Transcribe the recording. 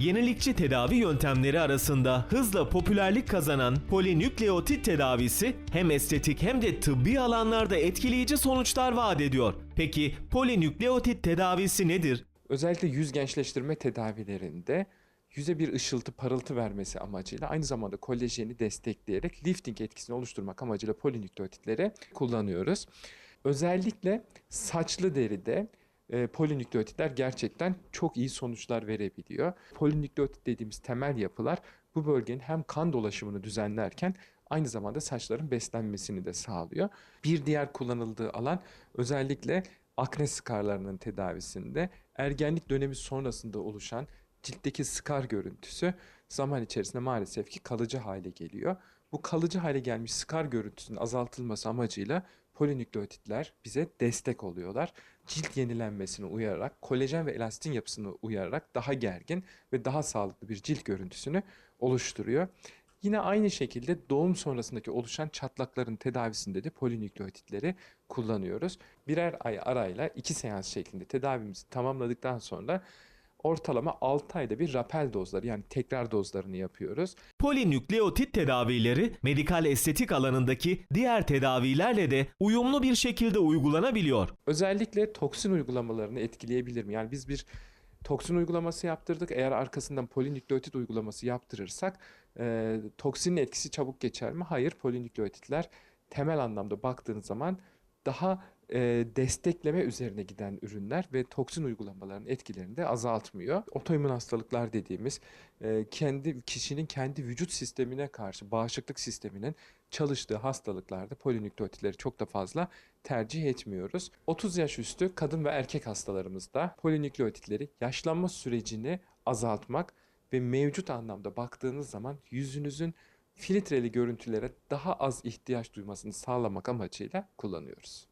Yenilikçi tedavi yöntemleri arasında hızla popülerlik kazanan polinükleotit tedavisi hem estetik hem de tıbbi alanlarda etkileyici sonuçlar vaat ediyor. Peki polinükleotit tedavisi nedir? Özellikle yüz gençleştirme tedavilerinde yüze bir ışıltı, parıltı vermesi amacıyla aynı zamanda kolajeni destekleyerek lifting etkisini oluşturmak amacıyla polinükleotitleri kullanıyoruz. Özellikle saçlı deride e, polinükleotitler gerçekten çok iyi sonuçlar verebiliyor. Polinükleotit dediğimiz temel yapılar bu bölgenin hem kan dolaşımını düzenlerken aynı zamanda saçların beslenmesini de sağlıyor. Bir diğer kullanıldığı alan özellikle akne skarlarının tedavisinde ergenlik dönemi sonrasında oluşan ciltteki skar görüntüsü zaman içerisinde maalesef ki kalıcı hale geliyor. Bu kalıcı hale gelmiş skar görüntüsünün azaltılması amacıyla polinükleotitler bize destek oluyorlar. Cilt yenilenmesini uyararak, kolajen ve elastin yapısını uyararak daha gergin ve daha sağlıklı bir cilt görüntüsünü oluşturuyor. Yine aynı şekilde doğum sonrasındaki oluşan çatlakların tedavisinde de polinükleotitleri kullanıyoruz. Birer ay arayla iki seans şeklinde tedavimizi tamamladıktan sonra ortalama 6 ayda bir rapel dozları yani tekrar dozlarını yapıyoruz. Polinükleotit tedavileri medikal estetik alanındaki diğer tedavilerle de uyumlu bir şekilde uygulanabiliyor. Özellikle toksin uygulamalarını etkileyebilir mi? Yani biz bir toksin uygulaması yaptırdık. Eğer arkasından polinükleotit uygulaması yaptırırsak e, toksinin etkisi çabuk geçer mi? Hayır. Polinükleotitler temel anlamda baktığınız zaman daha e, destekleme üzerine giden ürünler ve toksin uygulamaların etkilerini de azaltmıyor. Otoimmün hastalıklar dediğimiz e, kendi kişinin kendi vücut sistemine karşı bağışıklık sisteminin çalıştığı hastalıklarda polinükleotitleri çok da fazla tercih etmiyoruz. 30 yaş üstü kadın ve erkek hastalarımızda polinükleotitleri yaşlanma sürecini azaltmak ve mevcut anlamda baktığınız zaman yüzünüzün filtreli görüntülere daha az ihtiyaç duymasını sağlamak amacıyla kullanıyoruz.